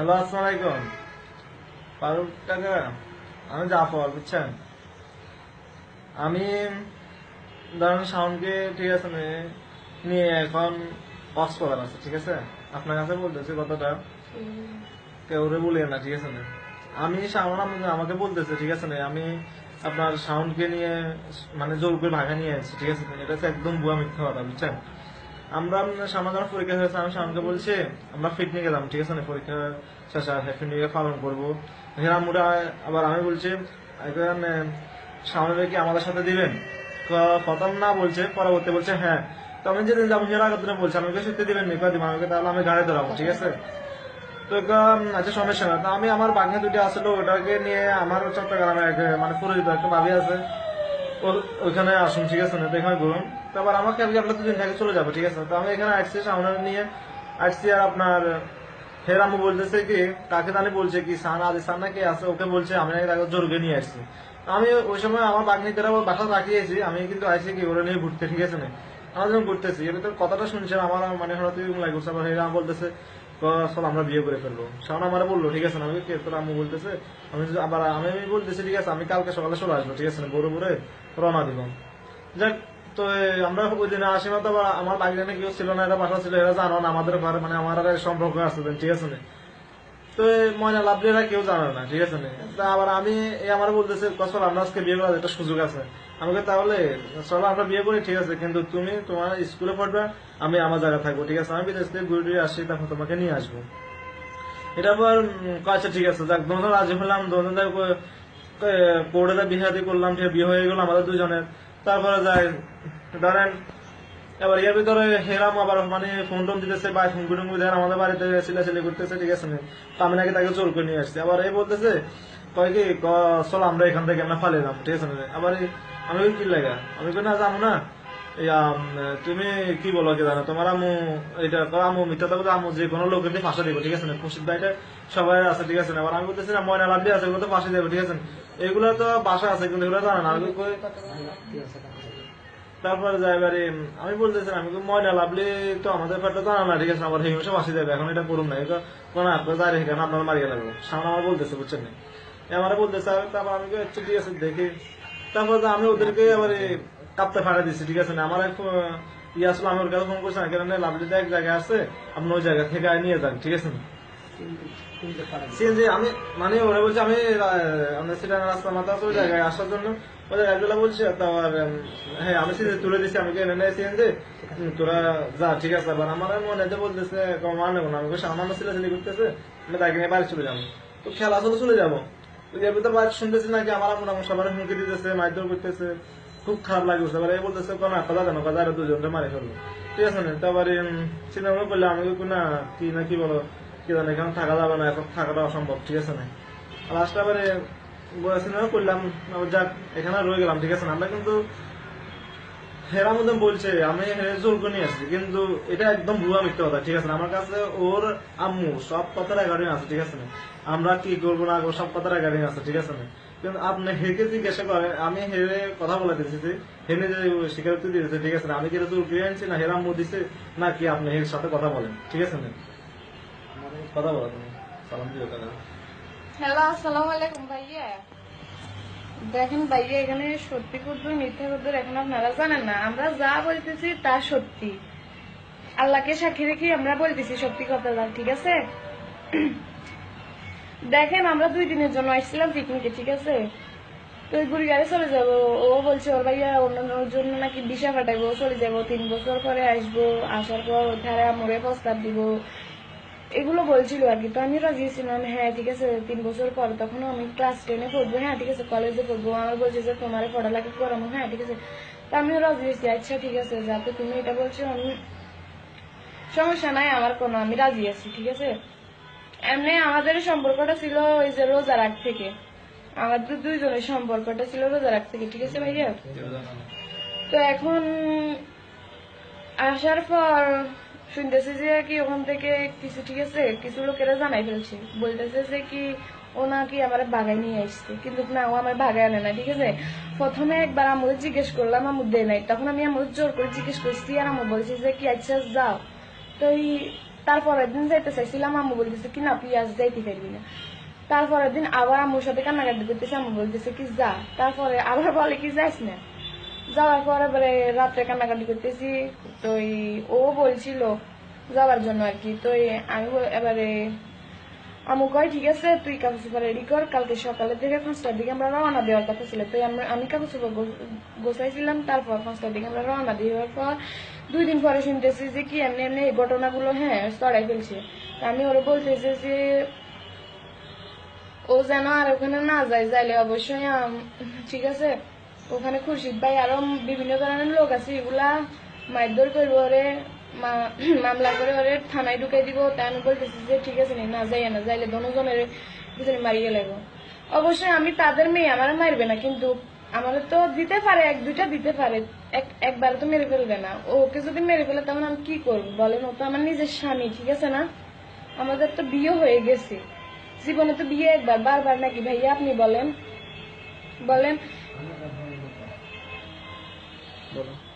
Hello, আসসালামু আলাইকুম। ফারুক কাকা, আমি জাফর, বুঝছেন? আমি ধরেন শাওনকে ঠিক আছে নিয়ে এখন কক্সবাজার আছে, ঠিক আছে? আপনার কাছে বলতেছি কথাটা। কেউ বলিয়ে না, ঠিক আছে? না আমি শাওন আম- আমাকে বলতেছে, ঠিক আছে? আমি আপনার শাওনকে নিয়ে মানে জোর করে ভাগা নিয়ে আসছি, ঠিক আছে? এটা একদম বুয়া মিথ্যা কথা, বুঝছেন? আমরা সামনে যখন পরীক্ষা হয়েছে, আমি শাওনকে বলছি, আমরা পিকনিকে যাব, ঠিক আছে না? পরীক্ষা শেষে হ্যাপি নিউ ইয়ার পালন করব। হেরামুরা আবার আমি বলছি এখন সামনে কি আমাদের সাথে দিবেন? ক- প্রথম না বলছে, পরবর্তী বলছে হ্যাঁ। তো আমি যেদিন যাব, হেরা কথা বলছি আমাকে সত্যি দিবেন নি? কদিন আমাকে তাহলে আমি গাড়ি ধরাবো, ঠিক আছে? তো আচ্ছা সমস্যা না। তো আমি আমার বাঘে দুটি আসলো ওটাকে নিয়ে আমার চট্টগ্রামে মানে পরিচিত একটা ভাবি আছে। ওর- ওইখানে আসুন ঠিক আছে না এখানে ঘুরুন তারপর আমার কালকে আপনার দুদিন থেকে চলে যাব ঠিক আছে? তো আমি এখানে আসছি সামনে নিয়ে আসছি আর আপনার ফের আমি বলতেছে কি তাকে জানি বলছে কি সান আদি সান নাকি আছে ওকে বলছে আমি নাকি তাকে জোরকে নিয়ে আসছি। আমি ওই সময় আমার বাগনিতেরা ওর বাসা রাখিয়েছি আমি কিন্তু আসছি কি ওরা নিয়ে ঘুরতে ঠিক আছে? না আমরা যখন ঘুরতেছি এবার তোর কথাটা শুনছে আমার মানে হঠাৎ লাগে করছে আবার হেরা বলতেছে "ক, চল আমরা বিয়ে করে ফেলব। শাওন আমার বলল, ঠিক আছে আমি তোর আম্মু বলতেছে। আমি আবার আমি বলতেছি, ঠিক আছে, আমি কালকে সকালে চলে আসব, ঠিক আছে না? বড় বড়ে রওনা দিব যাক, তো আমরা ওই দিনে আসি না তো আমার বাড়িতে কেউ ছিল না, এরা বাসা ছিল, এরা জানো না, আমাদের ঘরে মানে আমার সম্পর্ক আছে ঠিক আছে না? তো ময়না লাভলিরা কেউ জানে না, ঠিক আছে না? আবার আমি আমার বলতেছে কসল আমরা আজকে বিয়ে করার একটা সুযোগ আছে। আমাকে তাহলে, চলো আমরা বিয়ে করি, ঠিক আছে, কিন্তু তুমি তোমার স্কুলে পড়বে, আমি আমার জায়গায় থাকব, ঠিক আছে? আমি বিদেশ থেকে ঘুরে টুরে আসি, তখন তোমাকে নিয়ে আসব। এটা পর আচ্ছা ঠিক আছে, যাক, দুজন রাজি হলাম, দুজন কোর্টে বিহাদি করলাম, ঠিক বিয়ে হয়ে গেল আমাদের দুজনের। তারপরে যাই, ধরেন, এবার এর ভিতরে হেরাম আবার মানে ফোন টোন দিতেছে বা ফোন টুন দেন আমাদের বাড়িতে ছেলে ছেলে করতেছে, ঠিক আছে? আমি নাকি তাকে জোর করে নিয়ে আসছি। আবার এই বলতেছে কয় কি চলো আমরা এখান থেকে আমরা ফালিয়ে দাম ঠিক আছে আবার আমি কি লাগা আমি না জানো না। তুমি কি বলো কি জানো? তোমার আমু এটা আমু মিথ্যা তো আমু যে কোনো লোকের দিয়ে ফাঁসা দিব, ঠিক আছে খুশির দায়টা সবাই আছে, ঠিক আছে আবার আমি বলতেছি না, ময়না লাভ আছে এগুলো তো ফাঁসি দেবে, ঠিক আছে? এগুলো তো বাসা আছে, কিন্তু এগুলো জানা না? তারপরে যাই এবারে আমি বলতেছিলাম আমি ময়না লাভলি তো আমাদের পেটে জানা না, ঠিক আছে আবার মাসে বাসি যাবে এখন এটা করুন না। এটা কোন আপনার যাই রেখে আপনার মারিয়ে লাগবো। সামনে আমার বলতেছে, বুঝছেন না? এ আমারে বলতেছে তারপর আমি আচ্ছা ঠিক আছে দেখি। তারপর আমি ওদেরকে এবারে কাঁপতে ফাঁকা দিচ্ছি ঠিক আছে না, আমার ইয়ে আসলে, আমি ওর কাছে ফোন করছি না কেন লাভলিতে এক জায়গায় আছে, আপনি ওই জায়গা থেকে নিয়ে যান, ঠিক আছে? না আমি মানে ওরা বলছে, আমি রাস্তা মাথা ওই জায়গায় আসার জন্য। হ্যাঁ আমি তুলে দিচ্ছি আমি কেন নেই সিএনজি? তোরা যা, ঠিক আছে। আমার মানে না। আমি আমার ছেলে ছেলে করতেছে, আমি নিয়ে বাড়ি চলে যাব। তো খেলা চলে চলে যাব। এর ভিতর বাড়ি শুনতেছি নাকি, আমার মনে হয় সবার হুমকি দিতেছে, মারধর করতেছে। খুব খারাপ লাগে বুঝতে পারে বলতেছে, কোনো কথা জানো কথা আরও দুজনটা মারে ফেলব ঠিক আছে, না। তারপরে সিনেমা করলে আমাকে না কি না কি বলো, কি জানো, এখানে থাকা যাবে না, এখন থাকাটা অসম্ভব। ঠিক আছে, না। লাস্ট আবার সিনেমা করলাম যাক, এখানে রয়ে গেলাম, ঠিক আছে, না। আমরা কিন্তু হেরা মধ্যে বলছে আমি হেরে জোর করে নিয়ে আসছি কিন্তু এটা একদম ভুয়া মিথ্যা কথা ঠিক আছে না? আমার কাছে ওর আম্মু সব কথার রেকর্ডিং আছে ঠিক আছে না? আমরা কি করব না করব সব কথার রেকর্ডিং আছে ঠিক আছে না? কিন্তু আপনি হেকে জিজ্ঞাসা করে আমি হেরে কথা বলে দিয়েছি হেনে যে স্বীকারোক্তি দিয়েছে ঠিক আছে না? আমি কি এটা জোর করে আনছি না? হেরা আম্মু দিছে না কি আপনি হের সাথে কথা বলেন ঠিক আছে না? কথা বলো তুমি সালাম দিও কথা হ্যালো আসসালামু আলাইকুম ভাইয়া। দেখেন ভাইয়া, এখানে সত্যি কুদ্দুর মিথ্যা কুদ্দুর এখন আপনারা জানেন না। আমরা যা বলতেছি তা সত্যি। আল্লাহকে সাক্ষী রেখে আমরা বলতেছি সত্যি কথাটা ঠিক আছে? দেখেন, আমরা দুই দিনের জন্য আসছিলাম পিকনিকে ঠিক আছে? তো ওই গুড়িয়ারে চলে যাব। ও বলছে, ওর ভাইয়া অন্যান্যর জন্য নাকি দিশা ফাটাইবো চলে যাব। তিন বছর পরে আসব, আসার পর ধারে আমরে প্রস্তাব দিব। এগুলো বলছিল আর কি। তো আমি রাজি ছিলাম হ্যাঁ ঠিক আছে, তিন বছর পর তখন আমি ক্লাস টেনে পড়ব। হ্যাঁ ঠিক আছে কলেজে পড়ব। আমার বলছে যে, তোমার পড়ালেখা করাবো। হ্যাঁ ঠিক আছে। তা আমিও রাজি হয়েছি আচ্ছা ঠিক আছে যাতে তুমি এটা বলছো, আমি সমস্যা নাই, আমার কোনো, আমি রাজি আছি, ঠিক আছে? এমনি আমাদের সম্পর্কটা ছিল ওই যে রোজার আগ থেকে। আমাদের দুইজনের সম্পর্কটা ছিল রোজার আগ থেকে, ঠিক আছে ভাইয়া? তো এখন আসার পর শুনতেছি যে কি ওখান থেকে কিছু ঠিক আছে? কিছু লোকেরা জানাই ফেলছে। বলতেছে যে কি ও নাকি আমার বাগায় নিয়ে আসছে। কিন্তু না, ও আমার বাগায় আনে না, ঠিক আছে? প্রথমে একবার আমাদের জিজ্ঞেস করলাম, আমুদ দেয় নাই। তখন আমি আমাদের জোর করে জিজ্ঞেস করছি আর আমার বলছি যে কি আচ্ছা যাও। তো এই তারপরের দিন যাইতে চাইছিলাম আম্মু বলতেছে কি, না তুই আজ যাইতে পারবি না। তারপরের দিন আবার আম্মুর সাথে কান্নাকাটি করতেছে আম্মু বলতেছে কি, যা। তারপরে আবার বলে কি যাইস না। যাওয়ার পরে এবারে রাত্রে কান্নাকাটি করতেছি, তো ও বলছিল যাওয়ার জন্য আর কি। তো আমি এবারে আমু কয়, ঠিক আছে, তুই কাপড় চোপড় রেডি কর, কালকে সকালে থেকে পাঁচটার দিকে আমরা রওনা দেওয়ার কথা ছিল। তো আমি কাপড় চোপড় গো- গোছাইছিলাম, তারপর পাঁচটার দিকে আমরা রওনা দেওয়ার পর দুই দিন পরে শুনতেছি যে কি এমনি এমনি এই ঘটনাগুলো হ্যাঁ চড়াই ফেলছে। তা আমি ওরা বলতেছি যে, ও যেন আর ওখানে না যায়, যাইলে অবশ্যই ঠিক আছে? ওখানে খুরশিদ ভাই আরও বিভিন্ন ধরনের লোক আছে এগুলা মারধর করব ওরে মামলা করে ওরে থানায় ঢুকাই দিব। তাই আমি যে ঠিক আছে নি, না যাই না যাইলে দনোজনের পিছনে মারিয়ে লাগবো অবশ্যই আমি তাদের মেয়ে আমার মারবে না কিন্তু আমাদের তো দিতে পারে এক দুইটা দিতে পারে এক- একবার তো মেরে ফেলবে না। ওকে যদি মেরে ফেলে তখন আমি কি করব বলেন? ও তো আমার নিজের স্বামী ঠিক আছে না? আমাদের তো বিয়ে হয়ে গেছে। জীবনে তো বিয়ে একবার বারবার নাকি ভাইয়া আপনি বলেন? বলেন? বলো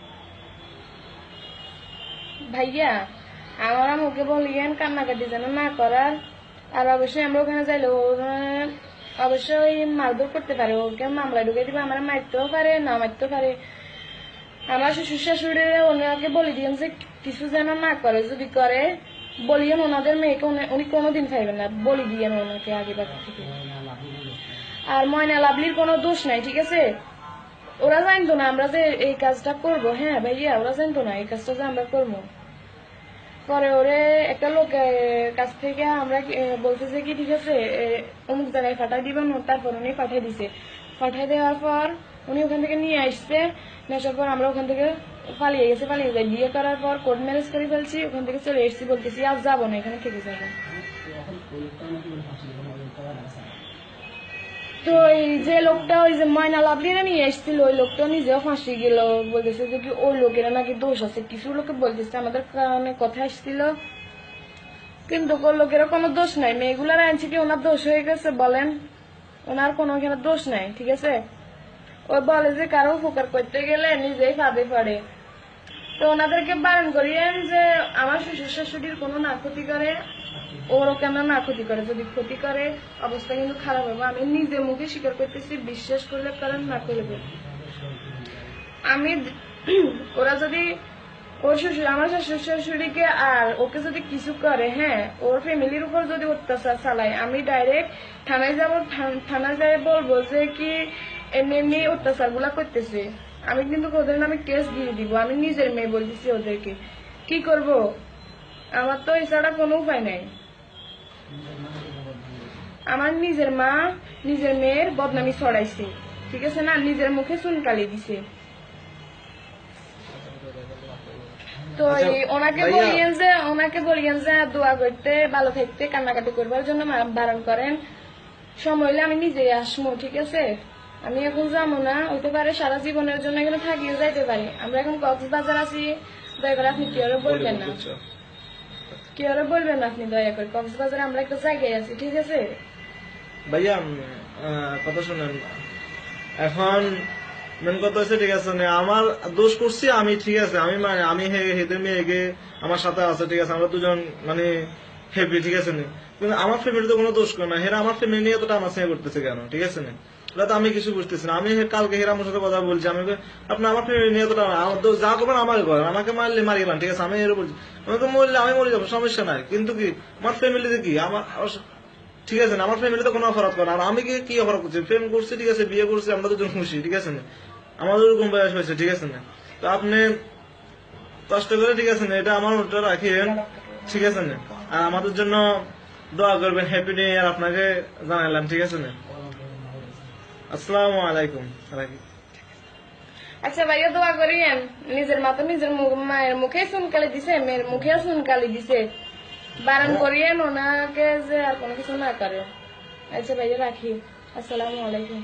ভাইয়া, আমার বলিয়েন কান্নাকাটি যেন না করার। আর অবশ্যই আমরা ওখানে যাইলে অবশ্যই মারধর করতে পারে। ওকে মামলায় ঢুকে দিবে, আমার মারতেও পারে, না মারতেও পারে। আমার শ্বশুর শাশুড়ি ওনাকে বলে যে কিছু যেন না করে, যদি করে, বলিয়েন ওনাদের মেয়েকে উনি- উনি কোনোদিন খাইবেন না। বলি দিয়েন ওনাকে আগে বাকি থেকে। আর ময়না লাভলির কোনো দোষ নাই, ঠিক আছে? ওরা জানতো না আমরা যে এই কাজটা করব। হ্যাঁ ভাইয়া ওরা জানতো না এই কাজটা যে আমরা করব। পরে ওরে একটা লোক কাছ থেকে আমরা এ, বলতেছে কি ঠিক আছে অমুক জায়গায় পাঠাই দিবেন তারপর উনি পাঠিয়ে দিছে। পাঠিয়ে দেওয়ার পর উনি ওখান থেকে নিয়ে আসছে আসার পর আমরা ওখান থেকে পালিয়ে গেছে পালিয়ে যাই বিয়ে করার পর কোর্ট ম্যারেজ করে ফেলছি ওখান থেকে চলে এসেছি বলতেছি আর যাব না এখানে থেকে যাব। তো এই যে লোকটা, ওই যে ময়না লাভলিরা নিয়ে এসেছিল, ওই লোকটা নিজেও ফাঁসি গেল। বলতেছে যে কি, ওই লোকেরা নাকি দোষ আছে। কিছু লোকে বলতেছে, আমাদের কারণে কথা এসেছিল। কিন্তু ওই লোকেরা কোনো দোষ নাই। মেয়েগুলার আনছে কি, ওনার দোষ হয়ে গেছে বলেন? ওনার কোনো দোষ নাই, ঠিক আছে? ওই বলে যে, কারও উপকার করতে গেলে নিজেই ফাঁদে পড়ে। তো ওনাদেরকে বারণ করিয়েন যে আমার শ্বশুর শাশুড়ির কোনো না ক্ষতি করে, ওরও কেন না ক্ষতি করে? যদি ক্ষতি করে, অবস্থা কিন্তু খারাপ হবে। আমি নিজে মুখে স্বীকার করতেছি, বিশ্বাস করলে করেন, না করলে আমি ওরা যদি ওর শ্বশুর আমার শ্বশুর শাশুড়িকে আর ওকে যদি কিছু করে হ্যাঁ ওর ফ্যামিলির উপর যদি অত্যাচার চালায়, আমি ডাইরেক্ট থানায় যাব থানায় যাই বলব যে কি এমনি এমনি অত্যাচারগুলা করতেছে। আমি কিন্তু ওদের নামে কেস দিয়ে দিব। আমি নিজের মেয়ে বলতেছি ওদেরকে কি করব? আমার তো এছাড়া কোনো উপায় নাই। আমার নিজের মা নিজের মেয়ের বদনামি ছড়াইছে ঠিক আছে না? নিজের মুখে চুনকালি দিছে। তো আচ্ছা, ওনাকে। বলিয়েন যে ওনাকে বলিয়েন যে দোয়া করতে ভালো থাকতে কান্নাকাটি করবার জন্য বারণ করেন। সময় হলে আমি নিজেই আসব ঠিক আছে? আমি এখন যাব না হইতে পারে সারা জীবনের জন্য এখানে থাকিয়ে যাইতে পারি। আমরা এখন কক্সবাজার আছি দয়া করে আপনি কেউ বলবেন না। বুঝছ? কেউ বলবেন না আপনি দয়া করে। কক্সবাজারে আমরা একটা জায়গায় আছি ঠিক আছে? ভাইয়া কথা শুনেন এখন মেন কথা হচ্ছে ঠিক আছে মানে আমার দোষ করছি আমি ঠিক আছে আমি মানে আমি হে- হেদের মেয়েকে আমার সাথে আছে ঠিক আছে আমরা দুজন মানে হ্যাপি ঠিক আছে নি? কিন্তু আমার ফ্যামিলি তো কোনো দোষ করে না হেরা আমার ফ্যামিলি নিয়ে এতটা আমার সঙ্গে করতেছে কেন ঠিক আছে না? এটা তো আমি কিছু বুঝতেছি না। আমি কালকে হেরা সাথে কথা বলছি, আমি আপনি আমার ফ্যামিলি নিয়ে এতটা আমার দোষ যা করবেন আমাকে করেন, আমাকে মারলে মারি গেলাম, ঠিক আছে? আমি এর বলছি। আমাকে মরলে, আমি মরে যাব, সমস্যা নাই। কিন্তু কি, আমার ফ্যামিলিতে কি? আমার ঠিক আছে না? আমার ফ্যামিলিতে কোনো অপরাধ করে আর আমি কি কি অপরাধ করছি? প্রেম করছি, ঠিক আছে? বিয়ে করছি, আমরা দুজন খুশি, ঠিক আছে না? আমাদের ওরকম বয়স হয়েছে, ঠিক আছে না? তো আপনি কষ্ট করে, ঠিক আছে না, এটা আমার ওটা রাখিয়েন ঠিক আছে না? আর আমাদের জন্য দোয়া করবেন হ্যাপি নিউ ইয়ার আপনাকে জানালাম ঠিক আছে না? আসসালামু আলাইকুম। আচ্ছা ভাইয়া দোয়া করিয়েন। নিজের মাথা নিজের মায়ের মুখে সুনকালি দিছে, মেয়ের মুখে সুনকালি দিছে। বারণ করিয়েন, ওনাকে যে আর কোনো কিছু না করে। আচ্ছা ভাইয়া রাখি। আসসালামু আলাইকুম।